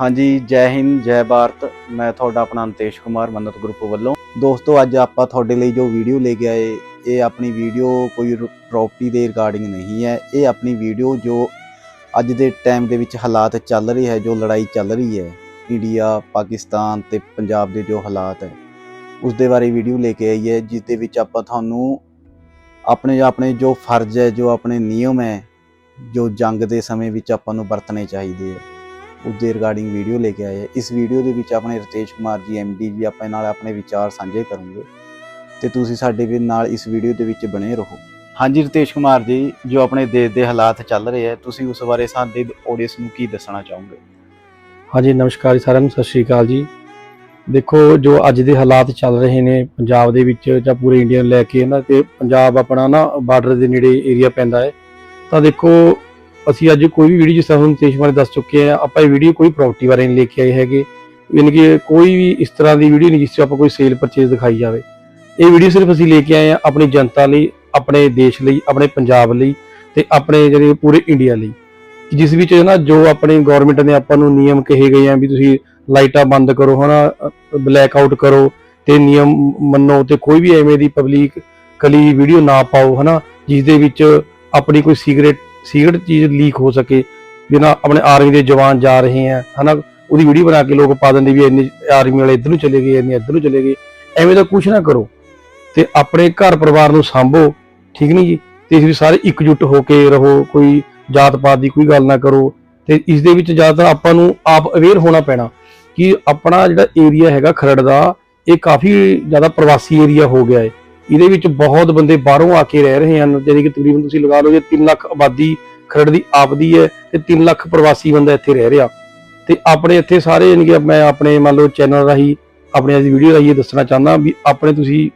ਹਾਂਜੀ, ਜੈ ਹਿੰਦ, ਜੈ ਭਾਰਤ। ਮੈਂ ਤੁਹਾਡਾ ਆਪਣਾ ਅੰਤੇਸ਼ ਕੁਮਾਰ ਮੰਨਤ ਗਰੁੱਪ ਵੱਲੋਂ। ਦੋਸਤੋ, ਅੱਜ ਆਪਾਂ ਤੁਹਾਡੇ ਲਈ ਜੋ ਵੀਡੀਓ ਲੈ ਕੇ ਆਏ, ਇਹ ਆਪਣੀ ਵੀਡੀਓ ਕੋਈ ਪ੍ਰਾਪਰਟੀ ਦੇ ਰਿਗਾਰਡਿੰਗ ਨਹੀਂ ਹੈ। ਇਹ ਆਪਣੀ ਵੀਡੀਓ ਜੋ ਅੱਜ ਦੇ ਟਾਈਮ ਦੇ ਵਿੱਚ ਹਾਲਾਤ ਚੱਲ ਰਹੀ ਹੈ, ਜੋ ਲੜਾਈ ਚੱਲ ਰਹੀ ਹੈ, ਇੰਡੀਆ, ਪਾਕਿਸਤਾਨ ਤੇ ਪੰਜਾਬ ਦੇ ਜੋ ਹਾਲਾਤ ਹੈ, ਉਸ ਦੇ ਬਾਰੇ ਵੀਡੀਓ ਲੈ ਕੇ ਆਈ ਹੈ ਜਿਸ ਦੇ ਵਿੱਚ ਆਪਾਂ ਤੁਹਾਨੂੰ ਆਪਣੇ ਆਪਣੇ ਜੋ ਫਰਜ਼ ਹੈ, ਜੋ ਆਪਣੇ ਨਿਯਮ ਹੈ, ਜੋ ਜੰਗ ਦੇ ਸਮੇਂ ਵਿੱਚ ਆਪਾਂ ਨੂੰ ਵਰਤਣੇ ਚਾਹੀਦੇ ਹੈ। ਉਸ ਦੇ ਰਿਗਾਰਡਿੰਗ ਵੀਡੀਓ ਲੈ ਕੇ ਆਏ ਹੈ ਇਸ ਵੀਡੀਓ ਦੇ ਵਿੱਚ ਆਪਣੇ ਰਤੇਸ਼ ਕੁਮਾਰ ਜੀ ਐਮਡੀ ਜੀ ਆਪਾਂ ਨਾਲ ਆਪਣੇ ਵਿਚਾਰ ਸਾਂਝੇ ਕਰਾਂਗੇ ਤੇ ਤੁਸੀਂ ਸਾਡੇ ਨਾਲ ਇਸ ਵੀਡੀਓ ਦੇ ਵਿੱਚ ਬਣੇ ਰਹੋ। ਹਾਂਜੀ ਰਤੇਸ਼ ਕੁਮਾਰ ਜੀ, ਜੋ ਆਪਣੇ ਦੇਸ਼ ਦੇ ਹਾਲਾਤ ਚੱਲ ਰਹੇ ਹੈ ਤੁਸੀਂ ਉਸ ਬਾਰੇ ਸਾਡੇ ਆਡੀਅנס ਨੂੰ ਕੀ ਦੱਸਣਾ ਚਾਹੋਗੇ? ਹਾਂਜੀ, ਨਮਸਕਾਰ ਜੀ ਸਾਰਿਆਂ ਨੂੰ, ਸਤਿ ਸ਼੍ਰੀ ਅਕਾਲ ਜੀ। ਦੇਖੋ, ਜੋ ਅੱਜ ਦੇ ਹਾਲਾਤ ਚੱਲ ਰਹੇ ਨੇ ਪੰਜਾਬ ਦੇ ਵਿੱਚ ਜਾਂ ਪੂਰੇ ਇੰਡੀਆ ਨੂੰ ਲੈ ਕੇ ਨਾ ਤੇ ਪੰਜਾਬ ਆਪਣਾ ਨਾ ਬਾਰਡਰ ਦੇ ਨੇੜੇ ਏਰੀਆ ਪੈਂਦਾ ਹੈ। ਤਾਂ ਦੇਖੋ ਅਸੀਂ ਅੱਜ ਕੋਈ ਵੀ ਵੀਡੀਓ ਜਿਸ ਤਰ੍ਹਾਂ ਹੁਣ ਬਾਰੇ ਦੱਸ ਚੁੱਕੇ ਆ ਆਪਾਂ ਇਹ ਵੀਡੀਓ ਕੋਈ ਪ੍ਰਾਪਰਟੀ ਬਾਰੇ ਨਹੀਂ ਲੈ ਕੇ ਆਏ ਹੈਗੇ। ਯਾਨੀ ਕਿ ਕੋਈ ਵੀ ਇਸ ਤਰ੍ਹਾਂ ਦੀ ਵੀਡੀਓ ਨਹੀਂ ਜਿਸ 'ਚ ਆਪਾਂ ਕੋਈ ਸੇਲ ਪਰਚੇਸ ਦਿਖਾਈ ਜਾਵੇ। ਇਹ ਵੀਡੀਓ ਸਿਰਫ ਅਸੀਂ ਲੈ ਕੇ ਆਏ ਆ ਆਪਣੀ ਜਨਤਾ ਲਈ, ਆਪਣੇ ਦੇਸ਼ ਲਈ, ਆਪਣੇ ਪੰਜਾਬ ਲਈ ਤੇ ਆਪਣੇ ਜਿਹੜੇ ਪੂਰੇ ਇੰਡੀਆ ਲਈ। ਜਿਸ ਵਿੱਚ ਨਾ ਜੋ ਆਪਣੇ ਗਵਰਨਮੈਂਟ ਨੇ ਆਪਾਂ ਨੂੰ ਨਿਯਮ ਕਹੇ ਗਏ ਆ ਵੀ ਤੁਸੀਂ ਲਾਈਟਾਂ ਬੰਦ ਕਰੋ, ਹਨਾ ਬਲੈਕ ਆਊਟ ਕਰੋ ਤੇ ਨਿਯਮ ਮੰਨੋ ਤੇ ਕੋਈ ਵੀ ਐਵੇਂ ਦੀ ਪਬਲਿਕ ਕਲੀ ਵੀਡੀਓ ਨਾ ਪਾਓ, ਹਨਾ ਜਿਸ ਦੇ ਵਿੱਚ ਆਪਣੀ ਕੋਈ ਸੀਕ੍ਰੇਟ ਸੀਕ੍ਰੇਟ ਚੀਜ਼ ਲੀਕ ਹੋ ਸਕੇ ਬਿਨਾ ਆਪਣੇ ਆਰਮੀ ਦੇ ਜਵਾਨ ਜਾ ਰਹੇ ਆ, ਹਨਾ? ਉਹਦੀ ਵੀਡੀਓ ਬਣਾ ਕੇ ਲੋਕ ਪਾ ਦਿੰਦੇ ਵੀ ਇੰਨੀ ਆਰਮੀ ਵਾਲੇ ਇੱਧਰ ਨੂੰ ਚਲੇ ਗਏ, ਇੰਨੇ ਇੱਧਰ ਨੂੰ ਚਲੇ ਗਏ। ਐਵੇਂ ਦਾ ਕੁਝ ਨਾ ਕਰੋ। ਤੇ ਆਪਣੇ ਘਰ ਪਰਿਵਾਰ ਨੂੰ ਸੰਭੋ, ਠੀਕ ਨਹੀਂ ਜੀ? ਤੇ ਇਸ ਵਿੱਚ ਸਾਰੇ ਇਕਜੁੱਟ ਹੋ ਕੇ ਰਹੋ, ਕੋਈ ਜਾਤ ਪਾਤ ਦੀ ਕੋਈ ਗੱਲ ਨਾ ਕਰੋ। ਤੇ ਇਸ ਦੇ ਵਿੱਚ ਜ਼ਿਆਦਾਤਰ ਆਪਾਂ ਨੂੰ ਆਪ ਅਵੇਅਰ ਹੋਣਾ ਪੈਣਾ ਕਿ ਆਪਣਾ ਜਿਹੜਾ ਏਰੀਆ ਹੈਗਾ ਖਰੜ ਦਾ, ਇਹ ਕਾਫੀ ਜ਼ਿਆਦਾ ਪ੍ਰਵਾਸੀ ਏਰੀਆ ਹੋ ਗਿਆ ਹੈ। ਇਹਦੇ ਵਿੱਚ ਬਹੁਤ ਬੰਦੇ ਬਾਹਰੋਂ ਆ ਕੇ ਰਹਿ ਰਹੇ ਹਨ ਜਿਹੜੀ ਕਿ ਤਕਰੀਬਨ ਤੁਸੀਂ ਲਗਾ ਲਓ ਜੇ 3 ਲੱਖ ਆਬਾਦੀ ਖਰੜ ਦੀ ਆਪਦੀ ਹੈ ਤੇ 3 ਲੱਖ ਪ੍ਰਵਾਸੀ ਬੰਦਾ ਇੱਥੇ ਰਹਿ ਰਿਹਾ। ਤੇ ਆਪਣੇ ਇੱਥੇ ਸਾਰੇ ਯਾਨੀ ਕਿ ਮੈਂ ਆਪਣੇ ਮੰਨ ਲਓ ਚੈਨਲ ਰਾਹੀਂ ਆਪਣੇ ਅੱਜ ਵੀਡੀਓ ਰਾਹੀਂ ਇਹ ਦੱਸਣਾ ਚਾਹੁੰਦਾ ਵੀ ਆਪਣੇ ਤੁਸੀਂ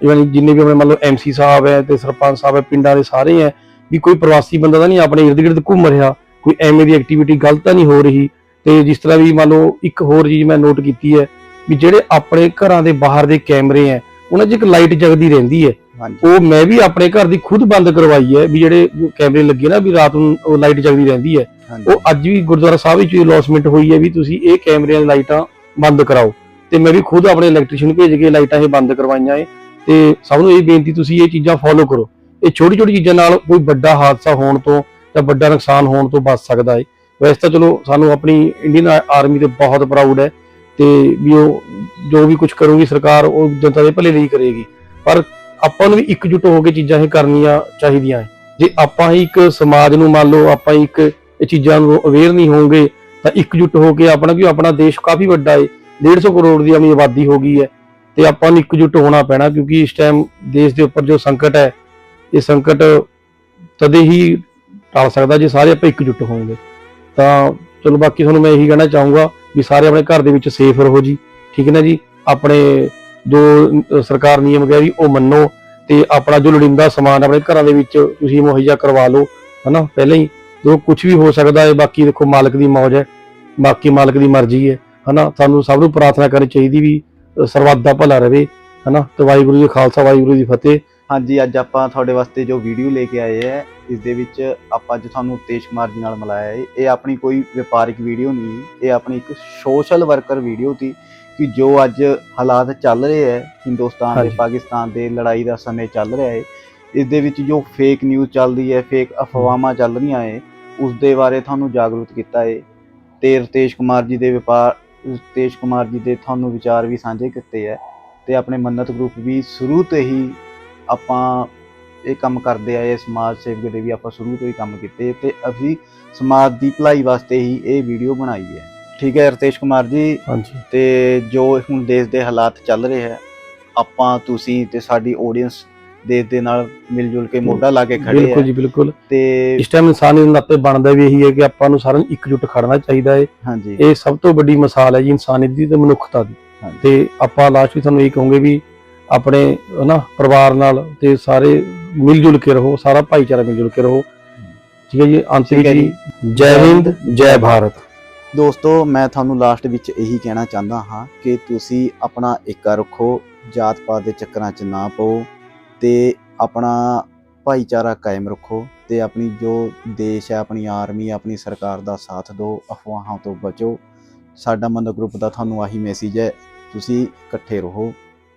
ਯਾਨੀ ਜਿੰਨੇ ਵੀ ਆਪਣੇ ਮੰਨ ਲਓ ਐਮਸੀ ਸਾਹਿਬ ਹੈ ਤੇ ਸਰਪੰਚ ਸਾਹਿਬ ਹੈ, ਪਿੰਡਾਂ ਦੇ ਸਾਰੇ ਹੈ, ਵੀ ਕੋਈ ਪ੍ਰਵਾਸੀ ਬੰਦਾ ਤਾਂ ਨਹੀਂ ਆਪਣੇ ਇਰਦ ਗਿਰਦ ਘੁੰਮ ਰਿਹਾ, ਕੋਈ ਐਵੇਂ ਦੀ ਐਕਟੀਵਿਟੀ ਗਲਤ ਤਾਂ ਨਹੀਂ ਹੋ ਰਹੀ। ਤੇ ਜਿਸ ਤਰ੍ਹਾਂ ਵੀ ਮੰਨ ਲਓ ਇੱਕ ਹੋਰ ਚੀਜ਼ ਮੈਂ ਨੋਟ ਕੀਤੀ ਹੈ ਵੀ ਜਿਹੜੇ ਆਪਣੇ ਘਰਾਂ ਦੇ ਬਾਹਰ ਦੇ ਕੈਮਰੇ ਹੈ ਉਹਨਾਂ 'ਚ ਇੱਕ ਲਾਈਟ ਜਗਦੀ ਰਹਿੰਦੀ ਹੈ। ਉਹ ਮੈਂ ਵੀ ਆਪਣੇ ਘਰ ਦੀ ਖੁਦ ਬੰਦ ਕਰਵਾਈ ਹੈ ਵੀ ਜਿਹੜੇ ਕੈਮਰੇ ਲੱਗੇ ਨਾ ਵੀ ਰਾਤ ਨੂੰ ਉਹ ਲਾਈਟ ਜਗਦੀ ਰਹਿੰਦੀ ਹੈ। ਉਹ ਅੱਜ ਵੀ ਗੁਰਦੁਆਰਾ ਸਾਹਿਬ ਵਿੱਚ ਅਲੌਸਮੈਂਟ ਹੋਈ ਹੈ ਵੀ ਤੁਸੀਂ ਇਹ ਕੈਮਰਿਆਂ ਦੀ ਲਾਈਟਾਂ ਬੰਦ ਕਰਾਓ। ਤੇ ਮੈਂ ਵੀ ਖੁਦ ਆਪਣੇ ਇਲੈਕਟ੍ਰੀਸ਼ੀਅਨ ਭੇਜ ਕੇ ਲਾਈਟਾਂ ਇਹ ਬੰਦ ਕਰਵਾਈਆਂ ਏ। ਤੇ ਸਭ ਨੂੰ ਇਹ ਬੇਨਤੀ ਤੁਸੀਂ ਇਹ ਚੀਜ਼ਾਂ ਫੋਲੋ ਕਰੋ। ਇਹ ਛੋਟੀ ਛੋਟੀ ਚੀਜ਼ਾਂ ਨਾਲ ਕੋਈ ਵੱਡਾ ਹਾਦਸਾ ਹੋਣ ਤੋਂ ਜਾਂ ਵੱਡਾ ਨੁਕਸਾਨ ਹੋਣ ਤੋਂ ਬਚ ਸਕਦਾ ਹੈ ਵੈਸੇ ਤਾਂ ਚਲੋ ਸਾਨੂੰ ਆਪਣੀ ਇੰਡੀਅਨ ਆਰਮੀ ਤੇ ਬਹੁਤ ਪ੍ਰਾਊਡ ਹੈ। ਤੇ ਵੀ ਉਹ ਜੋ ਵੀ ਕੁਝ ਕਰੂਗੀ ਸਰਕਾਰ, ਉਹ ਜਨਤਾ ਦੇ ਭਲੇ ਲਈ ਕਰੇਗੀ। ਪਰ ਆਪਾਂ ਨੂੰ ਵੀ ਇਕਜੁੱਟ ਹੋ ਕੇ ਚੀਜ਼ਾਂ ਇਹ ਕਰਨੀਆਂ ਚਾਹੀਦੀਆਂ ਹੈ ਜੇ ਆਪਾਂ ਹੀ ਇੱਕ ਸਮਾਜ ਨੂੰ ਮੰਨ ਲਓ, ਆਪਾਂ ਹੀ ਇੱਕ ਇਹ ਚੀਜ਼ਾਂ ਨੂੰ ਅਵੇਅਰ ਨਹੀਂ ਹੋਵਾਂਗੇ, ਤਾਂ ਇਕਜੁੱਟ ਹੋ ਕੇ ਆਪਣਾ ਕਿ ਆਪਣਾ ਦੇਸ਼ ਕਾਫੀ ਵੱਡਾ ਹੈ 150 ਕਰੋੜ ਦੀ ਆਪਣੀ ਆਬਾਦੀ ਹੋ ਗਈ ਹੈ ਤੇ ਆਪਾਂ ਨੂੰ ਇਕਜੁੱਟ ਹੋਣਾ ਪੈਣਾ, ਕਿਉਂਕਿ ਇਸ ਟਾਈਮ ਦੇਸ਼ ਦੇ ਉੱਪਰ ਜੋ ਸੰਕਟ ਹੈ, ਇਹ ਸੰਕਟ ਤਦੇ ਹੀ ਟਲ ਸਕਦਾ, ਜੇ ਸਾਰੇ ਆਪਾਂ ਇਕਜੁੱਟ ਹੋਵਾਂਗੇ। ਤਾਂ ਚਲੋ, ਬਾਕੀ ਤੁਹਾਨੂੰ ਮੈਂ ਇਹੀ ਕਹਿਣਾ ਚਾਹੂੰਗਾ ਵੀ ਸਾਰੇ ਆਪਣੇ ਘਰ ਦੇ ਵਿੱਚ ਸੇਫ ਰਹੋ ਜੀ, ਠੀਕ ਹੈ ਨਾ ਜੀ? ਆਪਣੇ ਜੋ ਸਰਕਾਰ ਨਿਯਮ ਗਿਆ ਵੀ ਉਹ ਮੰਨੋ ਤੇ ਆਪਣਾ ਜੋ ਲੋੜੀਂਦਾ ਸਮਾਨ ਆਪਣੇ ਘਰਾਂ ਦੇ ਵਿੱਚ ਤੁਸੀਂ ਮੁਹੱਈਆ ਕਰਵਾ ਲਓ, ਹਨਾ? ਪਹਿਲਾਂ ਹੀ ਜੋ ਕੁਝ ਵੀ ਹੋ ਸਕਦਾ ਹੈ, ਬਾਕੀ ਦੇਖੋ ਮਾਲਕ ਦੀ ਮੌਜ ਹੈ, ਬਾਕੀ ਮਾਲਕ ਦੀ ਮਰਜ਼ੀ ਹੈ, ਹਨਾ? ਸਾਨੂੰ ਸਭ ਨੂੰ ਪ੍ਰਾਰਥਨਾ ਕਰਨੀ ਚਾਹੀਦੀ ਵੀ ਸਰਬੱਤ ਦਾ ਭਲਾ ਰਵੇ ਹਨਾ? ਤੇ ਵਾਹਿਗੁਰੂ ਜੀ ਖਾਲਸਾ, ਵਾਹਿਗੁਰੂ ਜੀ ਫਤਿਹ। ਹਾਂਜੀ ਅੱਜ ਆਪਾਂ ਤੁਹਾਡੇ ਵਾਸਤੇ ਜੋ ਵੀਡੀਓ ਲੈ ਕੇ ਆਏ ਹੈ ਇਸ ਦੇ ਵਿੱਚ ਆਪਾਂ ਅੱਜ ਤੁਹਾਨੂੰ ਤੇਜ ਕੁਮਾਰ ਜੀ ਨਾਲ ਮਿਲਾਇਆ ਹੈ ਇਹ ਆਪਣੀ ਕੋਈ ਵਪਾਰਿਕ ਵੀਡੀਓ ਨਹੀਂ ਇਹ ਆਪਣੀ ਇੱਕ ਸੋਸ਼ਲ ਵਰਕਰ ਵੀਡੀਓ ਸੀ ਕਿ ਜੋ ਅੱਜ ਹਾਲਾਤ ਚੱਲ ਰਹੇ ਹੈ ਹਿੰਦੁਸਤਾਨ ਹਾਂਜੀ। ਪਾਕਿਸਤਾਨ ਦੇ ਲੜਾਈ ਦਾ ਸਮੇਂ ਚੱਲ ਰਿਹਾ ਹੈ ਇਸ ਦੇ ਵਿੱਚ ਜੋ ਫੇਕ ਨਿਊਜ਼ ਚੱਲਦੀ ਹੈ ਫੇਕ ਅਫਵਾਹਾਂ ਚੱਲ ਰਹੀਆਂ ਹੈ ਉਸ ਦੇ ਬਾਰੇ ਤੁਹਾਨੂੰ ਜਾਗਰੂਕ ਕੀਤਾ ਹੈ ਤੇ ਰਤੇਸ਼ ਕੁਮਾਰ ਜੀ ਦੇ ਵਪਾਰ ਰਤੇਸ਼ ਕੁਮਾਰ ਜੀ ਦੇ ਤੁਹਾਨੂੰ ਵਿਚਾਰ ਵੀ ਸਾਂਝੇ ਕੀਤੇ ਹੈ ਤੇ ਆਪਣੇ ਮੰਨਤ ਗਰੁੱਪ ਵੀ ਸ਼ੁਰੂ ਤੋਂ ਹੀ ਆਪਾਂ ਇਹ ਕੰਮ ਕਰਦੇ ਆਏ ਸਮਾਜ ਸੇਵਕ ਦੇ ਵੀ ਆਪਾਂ ਸ਼ੁਰੂ ਤੋਂ ਹੀ ਕੰਮ ਕੀਤੇ ਤੇ ਅਸੀਂ ਸਮਾਜ ਦੀ ਭਲਾਈ ਵਾਸਤੇ ਹੀ ਇਹ ਵੀਡੀਓ ਬਣਾਈ ਹੈ। ਠੀਕ ਹੈ ਰਤੇਸ਼ ਕੁਮਾਰ ਜੀ? ਹਾਂਜੀ। ਤੇ ਜੋ ਹੁਣ ਦੇਸ਼ ਦੇ ਹਾਲਾਤ ਚੱਲ ਰਹੇ ਹੈ ਆਪਾਂ ਤੁਸੀਂ ਤੇ ਸਾਡੀ ਆਡੀਅנס ਦੇਸ਼ ਦੇ ਨਾਲ ਮਿਲ ਜੁਲ ਕੇ ਮੋਢਾ ਲਾ ਕੇ ਖੜੇ ਬਿਲਕੁਲ ਹੈ। ਜੀ ਬਿਲਕੁਲ। ਤੇ ਇਸ ਟਾਈਮ ਇਨਸਾਨੀ ਨਾਤੇ ਬਣਦਾ ਵੀ ਇਹੀ ਹੈ ਕਿ ਆਪਾਂ ਨੂੰ ਸਾਰਿਆਂ ਨੂੰ ਇਕਜੁੱਟ ਖੜਨਾ ਚਾਹੀਦਾ ਹੈ। ਹਾਂਜੀ। ਇਹ ਸਭ ਤੋਂ ਵੱਡੀ ਮਿਸਾਲ ਹੈ ਜੀ ਇਨਸਾਨੀਅਤ ਦੀ ਤੇ ਮਨੁੱਖਤਾ ਦੀ। ਤੇ ਆਪਾਂ ਲਾਸਟ ਵੀ ਤੁਹਾਨੂੰ ਇਹ ਕਹੋਗੇ ਵੀ ਆਪਣੇ ਹਨਾ ਪਰਿਵਾਰ ਨਾਲ ਤੇ ਸਾਰੇ ਮਿਲ ਜੁਲ ਕੇ ਰਹੋ ਸਾਰਾ ਭਾਈਚਾਰਾ ਮਿਲ ਜੁਲ ਕੇ ਰਹੋ। ਠੀਕ ਹੈ ਜੀ ਅੰਤ ਠੀਕ ਹੈ ਜੀ। ਜੈ। ਹਿੰਦ ਜੈ ਭਾਰਤ। ਦੋਸਤੋ ਮੈਂ ਤੁਹਾਨੂੰ ਲਾਸਟ ਵਿੱਚ ਇਹੀ ਕਹਿਣਾ ਚਾਹੁੰਦਾ ਹਾਂ ਕਿ ਤੁਸੀਂ ਆਪਣਾ ਏਕਾ ਰੱਖੋ ਜਾਤ ਪਾਤ ਦੇ ਚੱਕਰਾਂ 'ਚ ਨਾ ਪਓ ਤੇ ਆਪਣਾ ਭਾਈਚਾਰਾ ਕਾਇਮ ਰੱਖੋ ਤੇ ਆਪਣੀ ਜੋ ਦੇਸ਼ ਹੈ ਆਪਣੀ ਆਰਮੀ ਆਪਣੀ ਸਰਕਾਰ ਦਾ ਸਾਥ ਦਿਓ ਅਫਵਾਹਾਂ ਤੋਂ ਬਚੋ। ਸਾਡਾ ਮੰਨਤ ਗਰੁੱਪ ਦਾ ਤੁਹਾਨੂੰ ਆਹੀ ਮੈਸੇਜ ਹੈ ਤੁਸੀਂ ਇਕੱਠੇ ਰਹੋ।